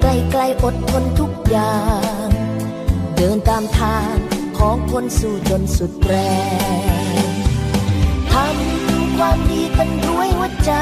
ใกล้ๆอดทนทุกอย่าง เดินตามทางของคนสู้จนสุดแรงทำความดีกันด้วยหัวใจ